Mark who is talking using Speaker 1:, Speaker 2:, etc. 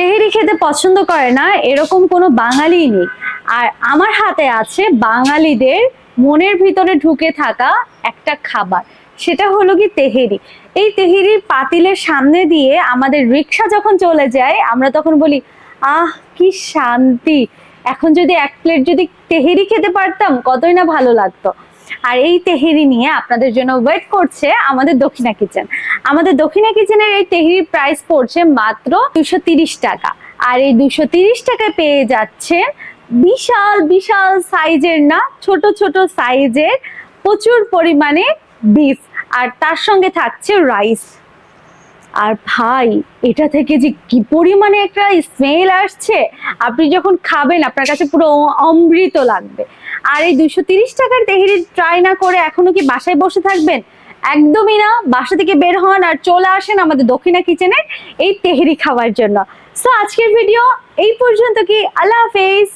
Speaker 1: তেহেরি খেতে পছন্দ করে না, এরকম কোনো বাঙালি নেই। আর আমার হাতে আছে বাঙালিদের মনের ভিতরে ঢুকে থাকা একটা খাবার, সেটা হলো কি তেহেরি। এই তেহেরির পাতিলের সামনে দিয়ে আমাদের রিক্সা যখন চলে যায়, আমরা তখন বলি, আহ, কি শান্তি। এখন যদি এক প্লেট যদি তেহেরি খেতে পারতাম, কতই না ভালো লাগতো। আর এই তেহেরি নিয়ে আপনাদের জন্য ওয়েট করছে আমাদের দক্ষিণা কিচেন আমাদের দক্ষিণা কিচেনের এই তেহেরির প্রাইস পড়ছে মাত্র দুশো টাকা। আর এই দুশো টাকায় পেয়ে যাচ্ছে বিশাল বিশাল সাইজের না, ছোট ছোট সাইজের প্রচুর পরিমাণে বিফ আর তার সঙ্গে থাকছে রাইস আর ভাই, এটা থেকে যে কি পরিমাণে একটা স্মেল আসছে। আপনি যখন খাবেন, আপনার কাছে পুরো অমৃত লাগবে। আর এই দুইশো তিরিশ টাকার তেহেরি ট্রাই না করে এখনও কি বাসায় বসে থাকবেন? একদমই না। বাসা থেকে বের হন আর চলে আসেন আমাদের দক্ষিণা কিচেনে এই তেহেরি খাওয়ার জন্য। সো আজকের ভিডিও এই পর্যন্ত কি? আল্লাহ হাফেজ।